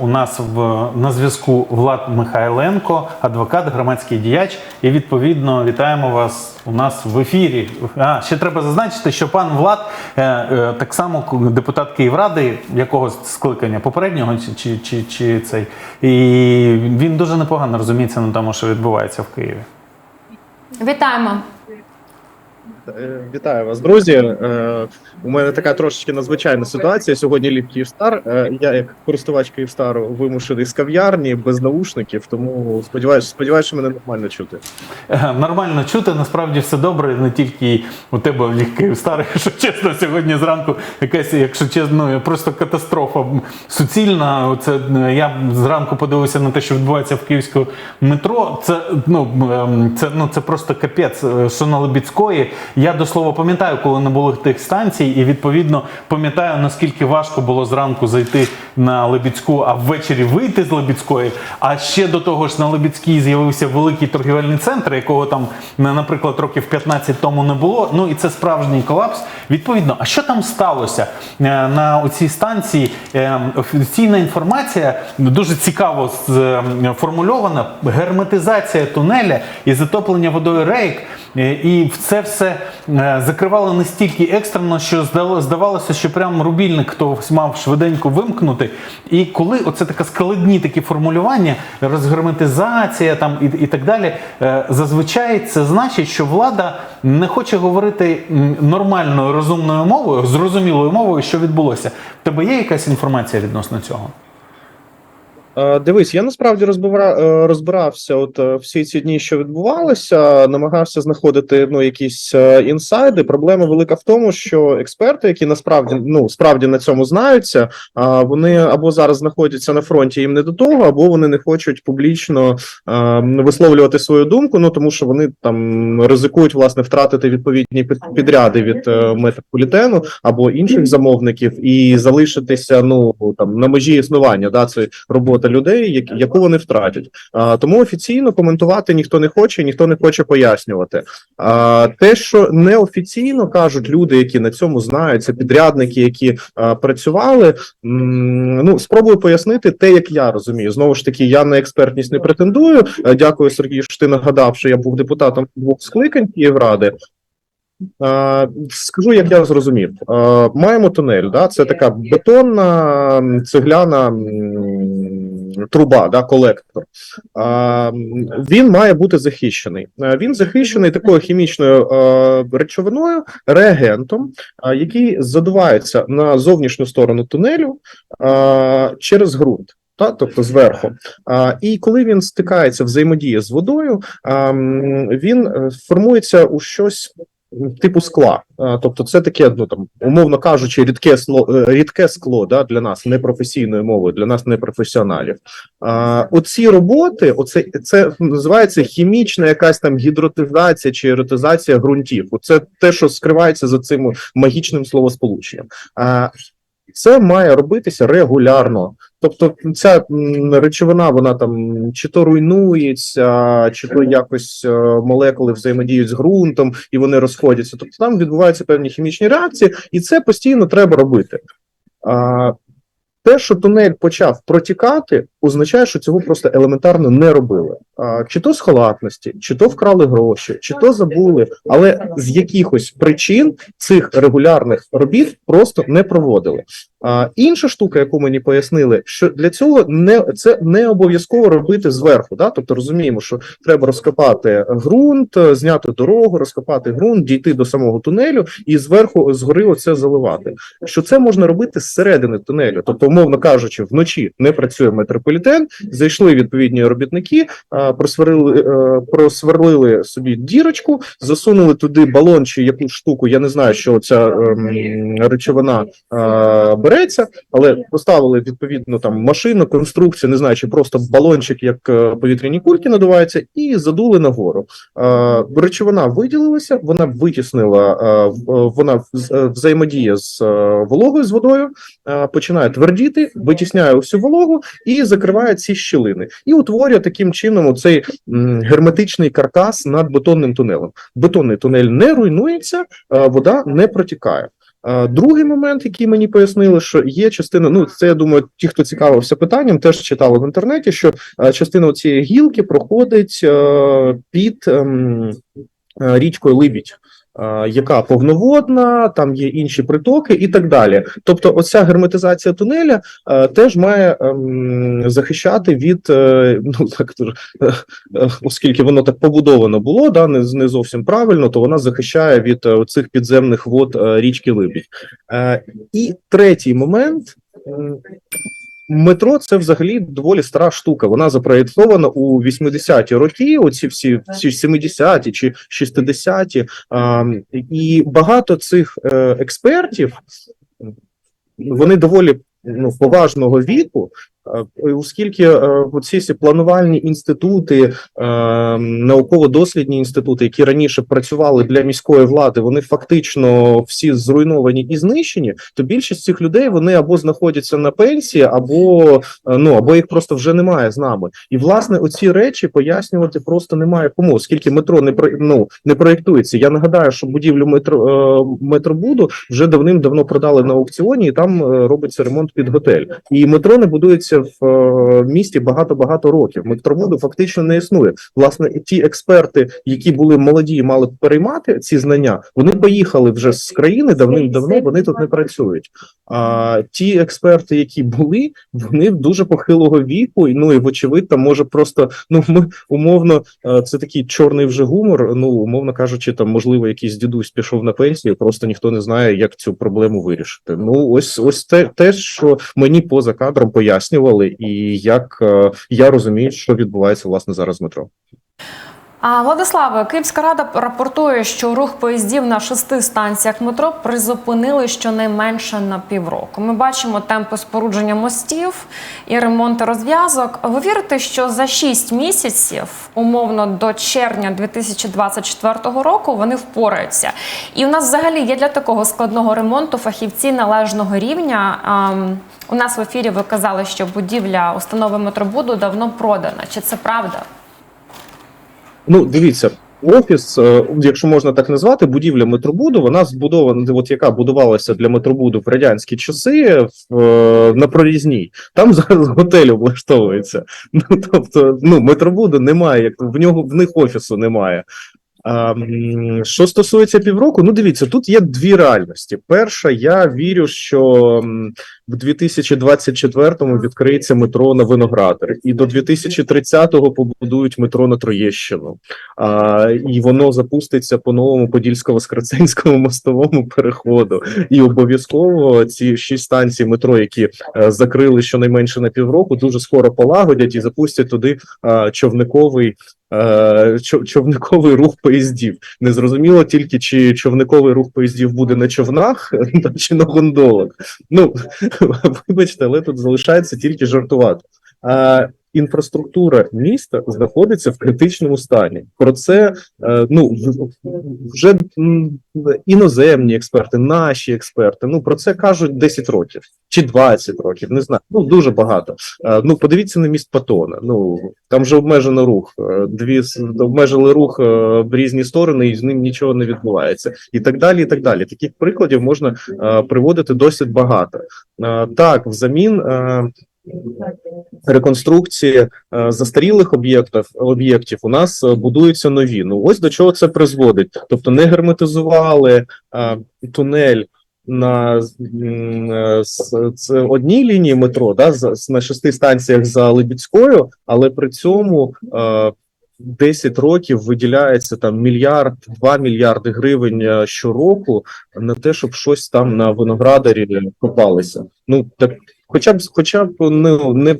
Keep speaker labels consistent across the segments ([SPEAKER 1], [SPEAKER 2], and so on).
[SPEAKER 1] У нас в на зв'язку Влад Михайленко, адвокат, громадський діяч. І відповідно вітаємо вас у нас в ефірі. А ще треба зазначити, що пан Влад е, е, так само депутат Київради, якогось скликання попереднього чи, чи, чи, чи цей, і він дуже непогано розуміється на тому, що відбувається в Києві.
[SPEAKER 2] Вітаємо.
[SPEAKER 3] Е, Вітаю вас, друзі. Е, У мене така трошечки надзвичайна ситуація. Сьогодні ліп Київстар. Е, Я, як користувач Київстару, вимушений з кав'ярні без наушників, тому сподіваюся, сподіваюся, мене нормально чути.
[SPEAKER 1] Нормально чути, насправді все добре, не тільки у тебе Олег Київстар, якщо чесно, сьогодні зранку якась, якщо чесно, ну, просто катастрофа суцільна. Це я зранку подивився на те, що відбувається в київському метро. Це ну ем, це ну це просто капець. Лебідської. Я до слова пам'ятаю, коли не було тих станцій, і відповідно пам'ятаю наскільки важко було зранку зайти на Лебідську, а ввечері вийти з Лебідської. А ще до того ж на Лебідській з'явився великий торгівельний центр, якого там, наприклад, років 15 тому не було. Ну і це справжній колапс. Відповідно, а що там сталося Е, на цій станції? е, Офіційна інформація дуже цікаво сформульована. Герметизація тунеля і затоплення водою рейк. Е, І це все е, закривало настільки екстрено, що здавалося, що прям рубільник хтось мав швиденько вимкнути. І коли оце таке складні такі формулювання, розгерметизація там і, і так далі, е, зазвичай це значить, що влада не хоче говорити нормальною розумною мовою, зрозумілою мовою, що відбулося. В тебе є якась інформація відносно цього?
[SPEAKER 3] Дивись, я насправді розбира, е, розбирався от е, всі ці дні, що відбувалося, намагався знаходити ну якісь е, інсайди. Проблема велика в тому, що експерти, які насправді ну справді на цьому знаються, вони або зараз знаходяться на фронті, їм не до того, або вони не хочуть публічно висловлювати свою думку. Ну тому що вони там ризикують власне втратити відповідні під- підряди від метрополітену або інших замовників і залишитися ну там на межі існування. Да, це робота людей, яку вони втратять. Тому офіційно коментувати ніхто не хоче, ніхто не хоче пояснювати. Те, що неофіційно кажуть люди, які на цьому знаються, підрядники, які працювали. Ну, спробую пояснити те, як я розумію. Знову ж таки, я на експертність не претендую. Е, Дякую, Сергій, що ти нагадав, що я був депутатом двох скликань Київради. Скажу, як я зрозумів. Маємо тунель, да? це така бетонна цегляна труба, да, колектор. Е, Він має бути захищений. Він захищений такою хімічною е, речовиною, реагентом, е, який задувається на зовнішню сторону тунелю е, через ґрунт. Та, тобто зверху, а, і коли він стикається взаємодіє з водою, а, він е, формується у щось типу скла. Тобто, це таке, ну там умовно кажучи, рідке скло, е, рідке скло да, для нас непрофесійною мовою, для нас непрофесіоналів. А, Оці роботи, оце це називається хімічна якась там гідротизація чи еротизація ґрунтів. Оце те, що скривається за цим магічним словосполученням. А, це має робитися регулярно. Тобто, ця речовина, вона там чи то руйнується, чи то якось е, молекули взаємодіють з ґрунтом і вони розходяться. Тобто там відбуваються певні хімічні реакції, і це постійно треба робити. А, те, що тунель почав протікати, означає, що цього просто елементарно не робили. А, чи то з халатності, чи то вкрали гроші, чи то забули, але з якихось причин цих регулярних робіт просто не проводили. А, інша штука, яку мені пояснили, що для цього не це не обов'язково робити зверху. Да? Тобто розуміємо, що треба розкопати ґрунт, зняти дорогу, розкопати ґрунт, дійти до самого тунелю і зверху згори оце заливати. Що це можна робити зсередини тунелю, тобто, умовно кажучи, вночі не працює метрополітен, зайшли відповідні робітники, а, просверлили, е, просверлили собі дірочку, засунули туди балон чи якусь штуку. Я не знаю, що ця ем, речовина е, береться, але поставили відповідно там машину, конструкцію, не знаю, чи просто балончик, як е, повітряні кульки надуваються, і задули нагору. Е, речовина виділилася, вона витіснила, е, вона е, взаємодіє з е, вологою з водою, е, починає твердіти, витісняє усю вологу і закриває ці щілини, і утворює таким чином оцей герметичний каркас над бетонним тунелем. Бетонний тунель не руйнується, вода не протікає. Другий момент, який мені пояснили, що є частина. Ну, це я думаю, ті, хто цікавився питанням, теж читали в інтернеті, що частина цієї гілки проходить під ем, річкою Либідь. Е, Яка повноводна, там є інші притоки і так далі. Тобто, оця герметизація тунеля е, теж має ем, захищати від е, ну так оскільки воно так побудовано було, да не, зовсім правильно, то вона захищає від цих підземних вод річки Либідь. І третій момент. Метро це взагалі доволі стара штука. Вона запроєктована у 80-ті роки, оці всі, всі 70-ті чи 60-ті. А, і багато цих е, експертів вони доволі ну, поважного віку, оскільки е, оці всі планувальні інститути, е, науково-дослідні інститути, які раніше працювали для міської влади, вони фактично всі зруйновані і знищені. То більшість цих людей вони або знаходяться на пенсії, або е, ну або їх просто вже немає з нами. І власне оці речі пояснювати просто немає кому, оскільки метро не ну, не проєктується. Я нагадаю, що будівлю метро е, метробуду вже давним-давно продали на аукціоні, і там е, робиться ремонт під готель. І метро не будується в е, місті багато-багато років. Метробуду фактично не існує. Власне, ті експерти, які були молоді і мали переймати ці знання, вони поїхали вже з країни давним-давно. Вони тут не працюють. А ті експерти, які були, вони дуже похилого віку, і ну і вочевидь, там може просто ну ми умовно, е, це такий чорний вже гумор. Ну умовно кажучи, там можливо якийсь дідусь пішов на пенсію, просто ніхто не знає, як цю проблему вирішити. Ну ось ось те, те, що мені поза кадром пояснювали, і як е, я розумію, що відбувається власне зараз в метро.
[SPEAKER 2] А Владиславе, Київська рада рапортує, що рух поїздів на шести станціях метро призупинили щонайменше на півроку. Ми бачимо темпи спорудження мостів і ремонту розв'язок. Ви вірите, що за 6 місяців, умовно до червня 2024 року, вони впораються? І у нас взагалі є для такого складного ремонту фахівці належного рівня. У нас в ефірі ви казали, що будівля установи метробуду давно продана. Чи це правда?
[SPEAKER 3] Ну, дивіться, офіс, е, якщо можна так назвати, будівля метробуду, вона збудована, от яка будувалася для метробуду в радянські часи в, е, на прорізній. Там зараз готель облаштовується. Ну тобто, ну метробуду немає, як в нього в них офісу немає. А, м, що стосується півроку, ну дивіться, тут є дві реальності. Перша, я вірю, що в 2024-му відкриється метро на Виноградар, і до 2030-го побудують метро на Троєщину. А, і воно запуститься по новому Подільсько-Воскресенському мостовому переходу. І обов'язково ці шість станцій метро, які е, закрили щонайменше на півроку, дуже скоро полагодять і запустять туди е, човниковий. Е, чо- Човниковий рух поїздів не зрозуміло тільки чи човниковий рух поїздів буде на човнах чи на гондолах. Ну вибачте, але тут залишається тільки жартувати. А інфраструктура міста знаходиться в критичному стані. Про це е, ну вже іноземні експерти, наші експерти. Ну про це кажуть 10 років чи 20 років. Не знаю. Ну дуже багато. Е, Ну подивіться на міст Патона. Ну там же обмежено рух. Е, Дві обмежили рух в різні сторони, і з ним нічого не відбувається, і так далі. І так далі. Таких прикладів можна приводити досить багато. Так, взамін. Реконструкції е, застарілих об'єктів об'єктів у нас е, будуються нові. Ну ось до чого це призводить. Тобто не герметизували е, тунель на це одній лінії метро, да, на шести станціях за Либідською, але при цьому е, 10 років виділяється там мільярд, 2 мільярди гривень щороку на те, щоб щось там на виноградарі копалося. Ну так, хоча б хоча б ну, не.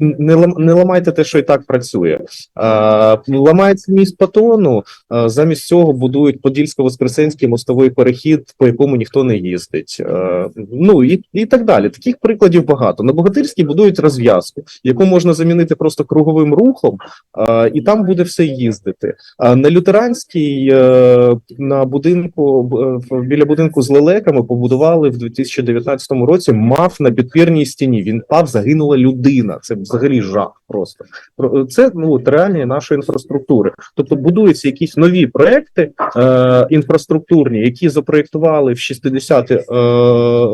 [SPEAKER 3] Не, не ламайте те, що і так працює. А, ламається міст Патону, а, замість цього будують Подільсько-Воскресенський мостовий перехід, по якому ніхто не їздить. А, ну і, і так далі. Таких прикладів багато. На Богатирській будують розв'язку, яку можна замінити просто круговим рухом, а, і там буде все їздити. А на лютеранській е, на будинку в- біля будинку з лелеками побудували в 2019 році мав на підпірній стіні. Він пав, загинула людина. Це взагалі жах. Просто Про- це ну от реальні нашої інфраструктури. Тобто будуються якісь нові проекти е, інфраструктурні, які запроєктували в 60-ті е,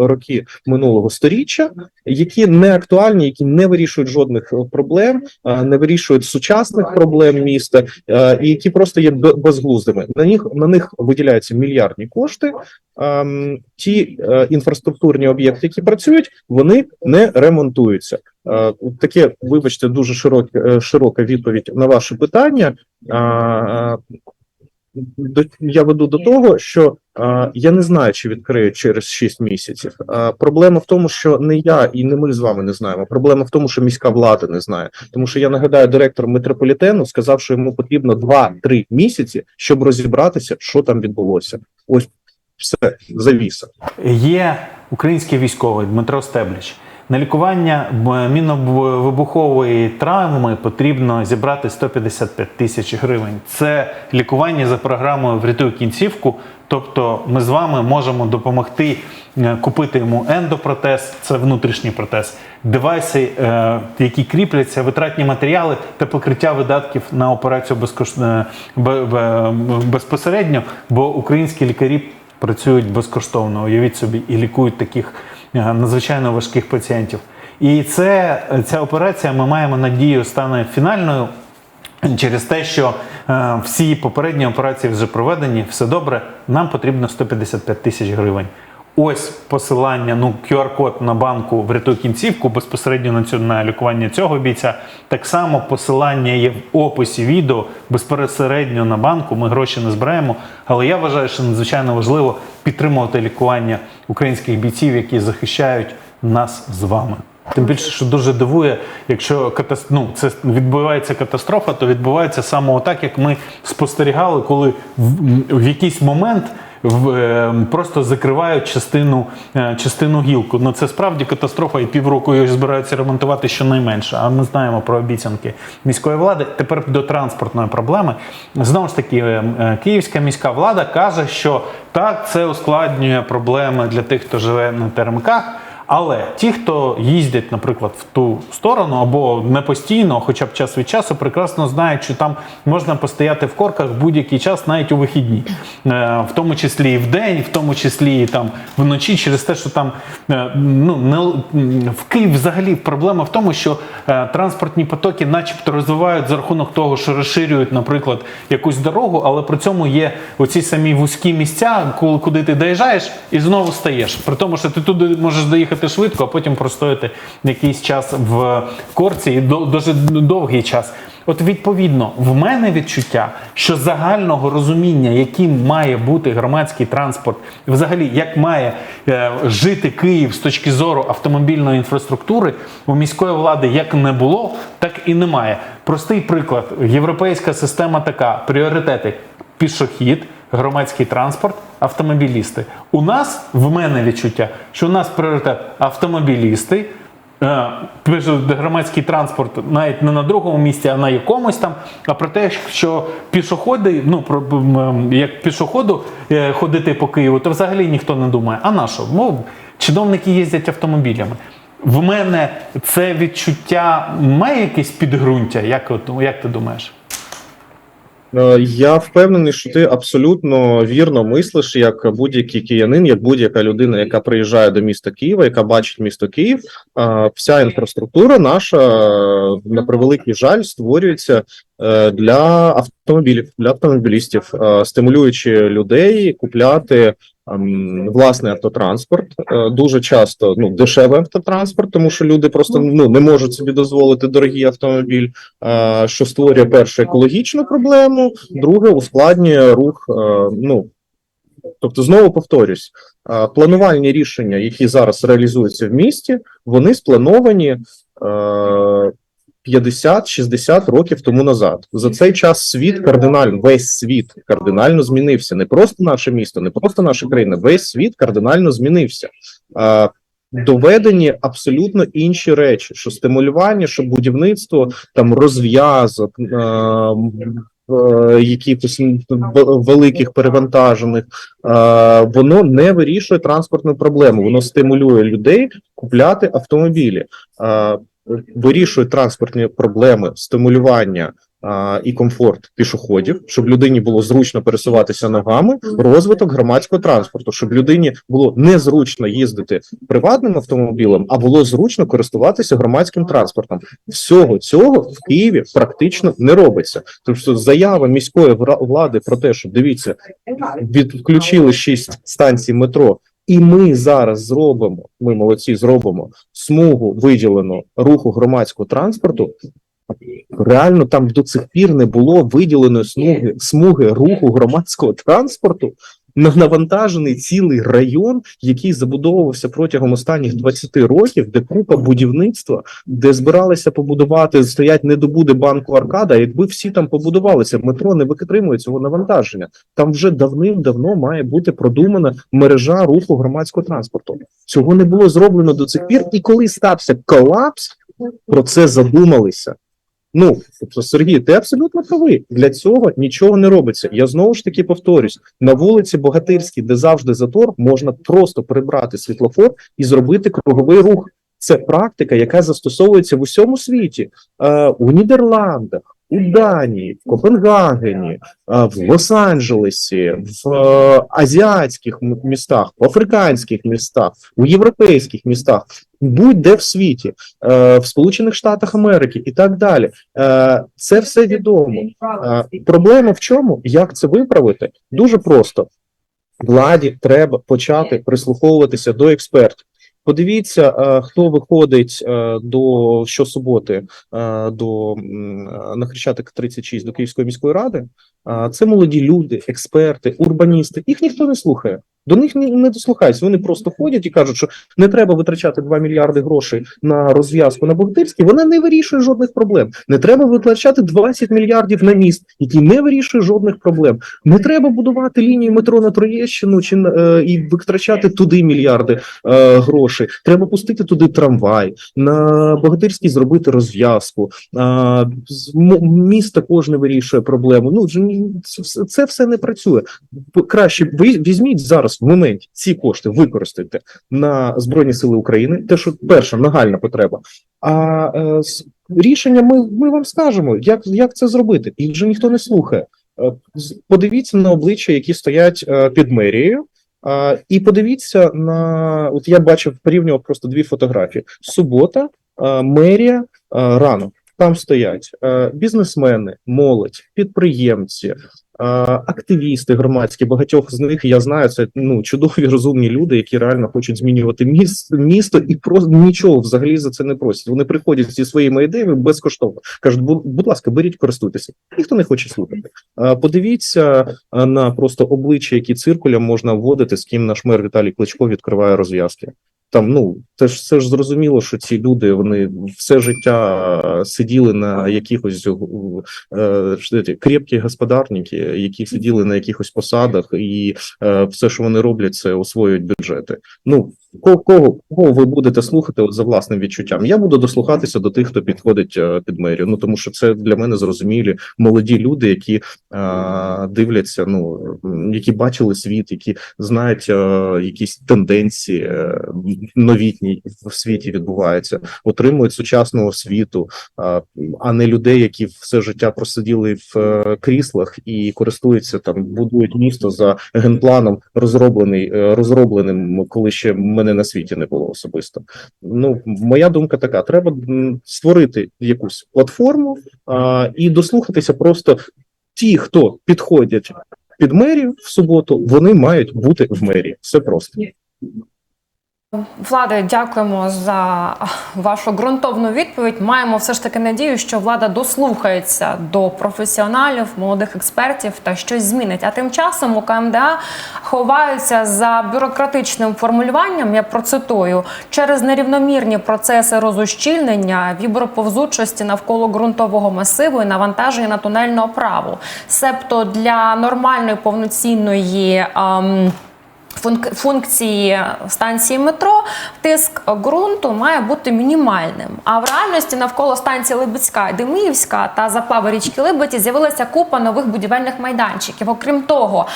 [SPEAKER 3] роки минулого сторіччя, які не актуальні, які не вирішують жодних е, проблем, е, не вирішують сучасних проблем міста, е, і які просто є безглуздими. На них на них виділяються мільярдні кошти. Ем, ті е, інфраструктурні об'єкти, які працюють, вони не ремонтуються. Е, таке, вибачте, дуже широке, широка відповідь на ваше питання. Е, я веду до того, що я не знаю, чи відкриють через 6 місяців. Проблема в тому, що не я і не ми з вами не знаємо. Проблема в тому, що міська влада не знає. Тому що я нагадаю, директор метрополітену сказав, що йому потрібно 2-3 місяці, щоб розібратися, що там відбулося. Ось все завіса.
[SPEAKER 1] Є український військовий Дмитро Стебліч. На лікування міновибухової травми потрібно зібрати 155 тисяч гривень. Це лікування за програмою Врятуй кінцівку. Тобто ми з вами можемо допомогти е, купити йому ендопротез, це внутрішній протез, девайси, е, які кріпляться, витратні матеріали та покриття видатків на операцію безкош... е, бе- бе- безпосередньо, бо українські лікарі працюють безкоштовно. Уявіть собі, і лікують таких е, надзвичайно важких пацієнтів. І це ця операція, ми маємо надію, стане фінальною. Через те, що е, всі попередні операції вже проведені, все добре, нам потрібно 155 тисяч гривень. Ось посилання, ну QR-код на банку врятуй кінцівку безпосередньо на цю на лікування цього бійця. Так само посилання є в описі відео безпосередньо на банку. Ми гроші не збираємо. Але я вважаю, що надзвичайно важливо підтримувати лікування українських бійців, які захищають нас з вами. Тим більше, що дуже дивує, якщо ну, це відбувається катастрофа, то відбувається саме так, як ми спостерігали, коли в, в якийсь момент просто закривають частину, е, частину гілку. Ну це справді катастрофа, і півроку її збираються ремонтувати щонайменше. А ми знаємо про обіцянки міської влади. Тепер до транспортної проблеми. Знову ж таки, е, е, київська міська влада каже, що так, це ускладнює проблеми для тих, хто живе на теремках. Але ті, хто їздять, наприклад, в ту сторону або не постійно, хоча б час від часу, прекрасно знають, що там можна постояти в корках будь-який час, навіть у вихідні, Е, в тому числі і в день, в тому числі і там вночі, через те, що там е, ну не в Києві взагалі проблема в тому, що е, транспортні потоки, начебто, розвивають за рахунок того, що розширюють, наприклад, якусь дорогу, але при цьому є оці самі вузькі місця, куди ти доїжджаєш і знову стаєш. При тому, що ти туди можеш доїхати швидко, а потім простояти якийсь час в корці і дуже довгий час. От відповідно, в мене відчуття, що загального розуміння, яким має бути громадський транспорт, взагалі як має е, жити Київ з точки зору автомобільної інфраструктури, у міської влади як не було, так і немає. Простий приклад: європейська система така: пріоритети пішохід, громадський транспорт, автомобілісти. У нас в мене відчуття, що у нас пріоритет автомобілісти. Е, громадський транспорт навіть не на другому місці, а на якомусь там. А про те, що пішоходи, ну про як пішоходу е, ходити по Києву, то взагалі ніхто не думає. А на що? Ну, чиновники їздять автомобілями. В мене це відчуття має якесь підґрунтя. Як, як ти думаєш?
[SPEAKER 3] Е, Я впевнений, що ти абсолютно вірно мислиш, як будь-який киянин, як будь-яка людина, яка приїжджає до міста Києва, яка бачить місто Київ. Е, Вся інфраструктура наша е, на превеликий жаль створюється для автомобілів, для автомобілістів, стимулюючи людей купляти. Ем, Власний автотранспорт Е, дуже часто ну дешевий автотранспорт, тому що люди просто ну не можуть собі дозволити дорогий автомобіль е, що створює перше екологічну проблему, друге ускладнює рух. е, Ну тобто, знову повторюсь, планувальні рішення, які зараз реалізуються в місті, вони сплановані. Е, 50-60 років тому назад за цей час світ кардинально весь світ кардинально змінився. Не просто наше місто, не просто наша країна. Весь світ кардинально змінився. Доведені абсолютно інші речі: що стимулювання, що будівництво там розв'язок, якихось великих перевантажених, воно не вирішує транспортну проблему. Воно стимулює людей купляти автомобілі. Вирішує транспортні проблеми, стимулювання і комфорт пішоходів, щоб людині було зручно пересуватися ногами, розвиток громадського транспорту, щоб людині було незручно їздити приватним автомобілем, а було зручно користуватися громадським транспортом. Всього цього в Києві практично не робиться. Тобто заява міської влади про те, що дивіться, відключили шість станцій метро. І ми зараз зробимо, ми молодці, зробимо смугу виділену руху громадського транспорту. Реально там до цих пір не було виділеної смуги, смуги руху громадського транспорту. На- Навантажений цілий район, який забудовувався протягом останніх 20 років, де купа будівництва, де збиралися побудувати, стоять недобуди банку Аркада. Якби всі там побудувалися, метро не витримує цього навантаження. Там вже давним-давно має бути продумана мережа руху громадського транспорту. Цього не було зроблено до цих пір. І коли стався колапс, про це задумалися. Ну, тобто, Сергій, ти абсолютно правий. Для цього нічого не робиться. Я знову ж таки повторюсь: на вулиці Богатирській, де завжди затор, можна просто прибрати світлофор і зробити круговий рух. Це практика, яка застосовується в усьому світі, е, у Нідерландах, у Данії, в Копенгагені, в Лос-Анджелесі, в е, азіатських містах, в африканських містах, у європейських містах, будь-де в світі, е, в Сполучених Штатах Америки і так далі. Е, Це все відомо. Проблема в чому? Як це виправити? Дуже просто. Владі треба почати прислуховуватися до експертів. Подивіться, е, хто виходить е, до щосуботи е, до на Хрещатик 36 до Київської міської ради. Це молоді люди, експерти, урбаністи. Їх ніхто не слухає. До них не, дослухаються. Вони просто ходять і кажуть, що не треба витрачати 2 мільярди грошей на розв'язку на Богатирській. Вона не вирішує жодних проблем. Не треба витрачати 20 мільярдів на міст, який не вирішує жодних проблем. Не треба будувати лінію метро на Троєщину чи е, і витрачати туди мільярди е, грошей. Треба пустити туди трамвай, на Богатирській зробити розв'язку. А, з- м- міст також не вирішує проблему. Ну це, все- не працює. Краще візьміть зараз в моменті ці кошти, використайте на Збройні Сили України. Те, що перша нагальна потреба. А е, рішення ми, ми вам скажемо, як, як це зробити. Їх же ніхто не слухає. Е, Подивіться на обличчя, які стоять е, під мерією. І подивіться на от я бачив порівнював просто дві фотографії: субота, а, мерія, а, ранок. Там стоять е, бізнесмени, молодь, підприємці, е, активісти громадські. Багатьох з них я знаю. Це ну чудові розумні люди, які реально хочуть змінювати міс, місто і просто нічого взагалі за це не просять. Вони приходять зі своїми ідеями безкоштовно. кажуть, будь, ласка, беріть, користуйтеся. Ніхто не хоче слухати. Е, Подивіться на просто обличчя, які циркулем можна вводити, з ким наш мер Віталій Кличко відкриває розв'язки. Там ну це ж це ж зрозуміло, що ці люди вони все життя е, сиділи на якихось е, крепкі господарники, які сиділи на якихось посадах, і е, все, що вони роблять, це освоюють бюджети. Ну кого, кого, кого ви будете слухати за власним відчуттям? Я буду дослухатися до тих, хто підходить е, під мерію. Ну тому що це для мене зрозумілі молоді люди, які е, дивляться, ну які бачили світ, які знають е, якісь тенденції е, новітні в світі відбуваються, отримують сучасну освіту, а, а не людей, які все життя просиділи в е, кріслах і користуються там, будують місто за генпланом, розроблений е, розробленим, коли ще мене на світі не було особисто. Ну, моя думка така: треба створити якусь платформу а, і дослухатися просто ті, хто підходять під мерію в суботу, вони мають бути в мерії. Все просто.
[SPEAKER 2] Влади, дякуємо за вашу ґрунтовну відповідь. Маємо все ж таки надію, що влада дослухається до професіоналів, молодих експертів та щось змінить. А тим часом у КМДА ховаються за бюрократичним формулюванням. Я процитую через нерівномірні процеси розущільнення, віброповзучості навколо ґрунтового масиву і навантаження на тунельну оправу. Себто для нормальної повноцінної. ем, функції станції метро, тиск ґрунту має бути мінімальним. А в реальності навколо станції Либецька, Деміївська та заплави річки Либеті з'явилася купа нових будівельних майданчиків. Окрім того,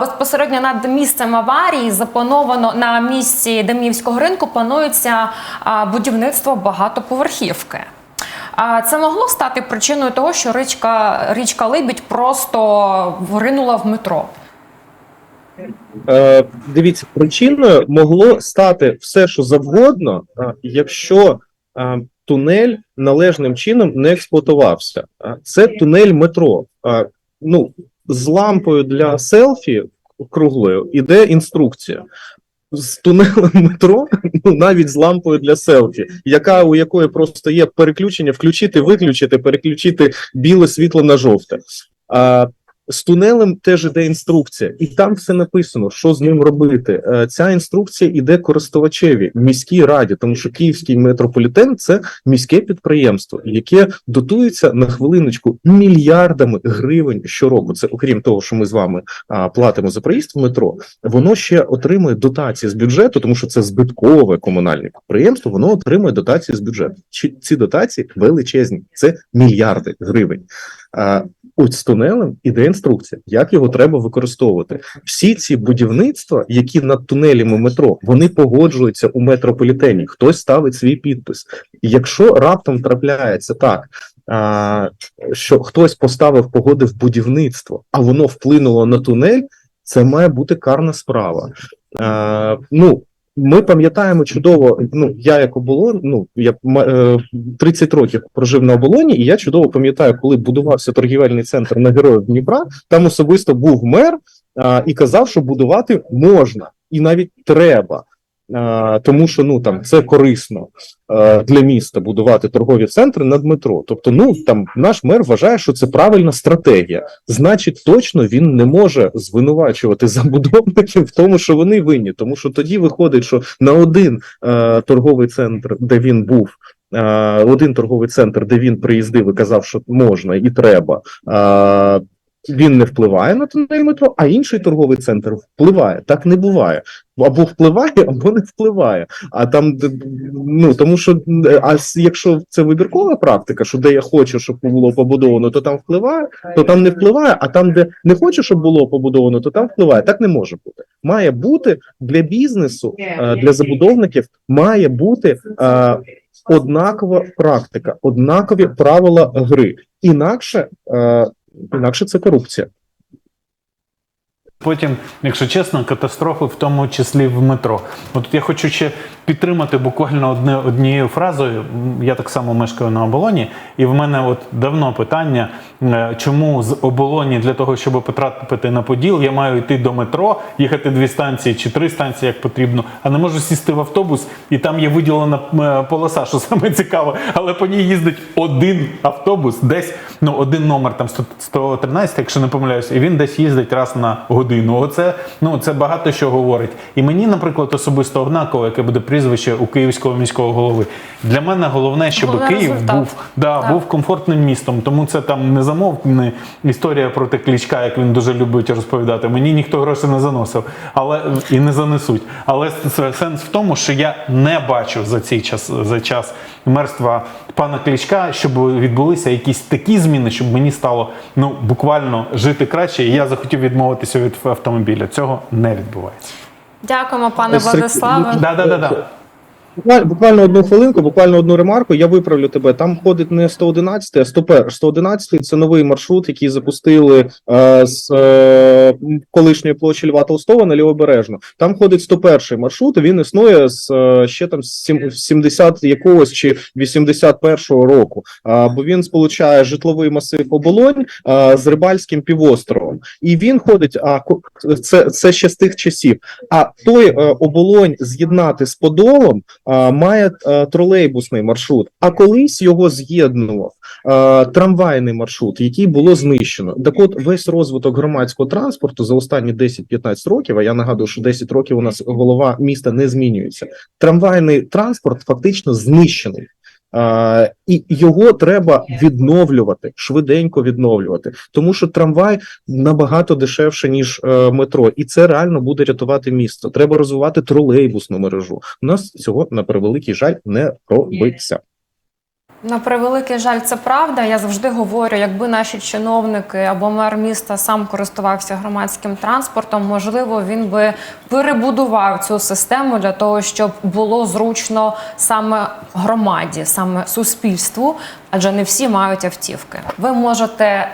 [SPEAKER 2] безпосередньо над місцем аварії заплановано на місці Деміївського ринку планується будівництво багатоповерхівки. А це могло стати причиною того, що річка, річка Либідь просто вринула в метро.
[SPEAKER 3] Е, дивіться, причиною могло стати все, що завгодно, якщо тунель належним чином не експлуатувався. Це тунель метро. Ну, з лампою для селфі круглою іде інструкція. З тунелем метро, ну навіть з лампою для селфі, яка у якої просто є переключення, включити, виключити, переключити біле світло на жовте. А, з тунелем теж іде інструкція, і там все написано, що з ним робити. Е, Ця інструкція іде користувачеві міській раді, тому що київський метрополітен це міське підприємство, яке дотується на хвилиночку мільярдами гривень щороку. Це окрім того, що ми з вами платимо за проїзд в метро. Воно ще отримує дотації з бюджету, тому що це збиткове комунальне підприємство. Воно отримує дотації з бюджету. Ці дотації величезні? Це мільярди гривень. Ось тунелем іде інструкція, як його треба використовувати. Всі ці будівництва, які над тунелями метро, вони погоджуються у метрополітені. Хтось ставить свій підпис. Якщо раптом трапляється так, що хтось поставив погодив будівництво, а воно вплинуло на тунель, це має бути карна справа. Ну, ми пам'ятаємо чудово. Ну я як оболон, ну я е, 30 років прожив на оболоні, і я чудово пам'ятаю, коли будувався торгівельний центр на героїв Дніпра. Там особисто був мер а, і казав, що будувати можна і навіть треба. Тому що ну там це корисно для міста будувати торгові центри над метро. Тобто, ну там наш мер вважає, що це правильна стратегія. Значить, точно він не може звинувачувати забудовників в тому, що вони винні, тому що тоді виходить, що на один торговий центр, де він був. Один торговий центр, де він приїздив і казав, що можна і треба, він не впливає на тунель метро, а інший торговий центр впливає. Так не буває. Або впливає, або не впливає. А там ну тому, що а якщо це вибіркова практика, що де я хочу, щоб було побудовано, то там впливає, то там не впливає. А там, де не хочу, щоб було побудовано, то там впливає. Так не може бути. Має бути для бізнесу, е, для забудовників, має бути е, однакова практика, однакові правила гри. Інакше, е, інакше це корупція.
[SPEAKER 1] Потім, якщо чесно, катастрофи, в тому числі в метро. От я хочу ще підтримати буквально одне однією фразою. Я так само мешкаю на оболоні, і в мене от давно питання, е, чому з оболоні для того, щоб потрапити на Поділ, я маю йти до метро, їхати дві станції чи три станції, як потрібно, а не можу сісти в автобус, і там є виділена е, полоса, що саме цікаво, але по ній їздить один автобус, десь ну один номер там 100 113, якщо не помиляюся, і він десь їздить раз на годину. Оце ну це багато що говорить. І мені, наприклад, особисто однаково, яке буде прізвище у київського міського голови. Для мене головне, щоб
[SPEAKER 2] Головне
[SPEAKER 1] Київ
[SPEAKER 2] результат.
[SPEAKER 1] був да,
[SPEAKER 2] Так.
[SPEAKER 1] був комфортним містом. Тому це там не замовкне історія проти клічка, як він дуже любить розповідати. Мені ніхто грошей не заносив, але і не занесуть. Але с- сенс в тому, що я не бачу за цей час за час мерства пана Клічка, щоб відбулися якісь такі зміни, щоб мені стало ну буквально жити краще, і я захотів відмовитися від автомобіля. Цього не відбувається.
[SPEAKER 2] Дякуємо, пане Владиславе.
[SPEAKER 1] Да, да, да, да.
[SPEAKER 3] Буквально, буквально одну хвилинку, буквально одну ремарку. Я виправлю тебе. Там ходить не 111, а 101. 111 – це новий маршрут, який запустили е, з е, колишньої площі Льва Толстого на Лівобережну. Там ходить 101 маршрут. Він існує з е, ще там з 70 якогось чи 81-го року. А, бо він сполучає житловий масив Оболонь а, з Рибальським півостровом. І він ходить. А це, це ще з тих часів. А той е, оболонь з'єднати з Подолом а, має е, тролейбусний маршрут. А колись його з'єднував е, трамвайний маршрут, який було знищено. Так от весь розвиток громадського транспорту за останні 10-15 років. А я нагадую, що 10 років у нас голова міста не змінюється. Трамвайний транспорт фактично знищений. А, і його треба відновлювати, швиденько відновлювати, тому що трамвай набагато дешевше ніж е, метро, і це реально буде рятувати місто. Треба розвивати тролейбусну мережу. У нас цього на превеликий жаль не робиться.
[SPEAKER 2] На превеликий жаль, це правда. Я завжди говорю, якби наші чиновники або мер міста сам користувався громадським транспортом, можливо, він би перебудував цю систему для того, щоб було зручно саме громаді, саме суспільству, адже не всі мають автівки. Ви можете.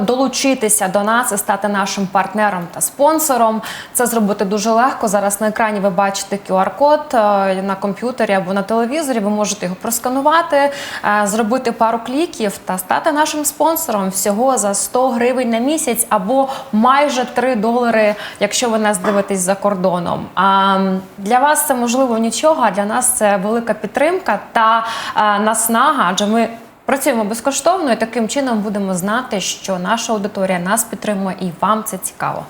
[SPEAKER 2] Долучитися до нас і стати нашим партнером та спонсором. Це зробити дуже легко. Зараз на екрані ви бачите QR-код е, на комп'ютері або на телевізорі. Ви можете його просканувати, е, зробити пару кліків та стати нашим спонсором всього за 100 гривень на місяць або майже 3 долари, якщо ви нас дивитесь за кордоном. А для вас це можливо нічого, а для нас це велика підтримка та е, наснага, адже ми. Працюємо безкоштовно і таким чином будемо знати, що наша аудиторія нас підтримує і вам це цікаво.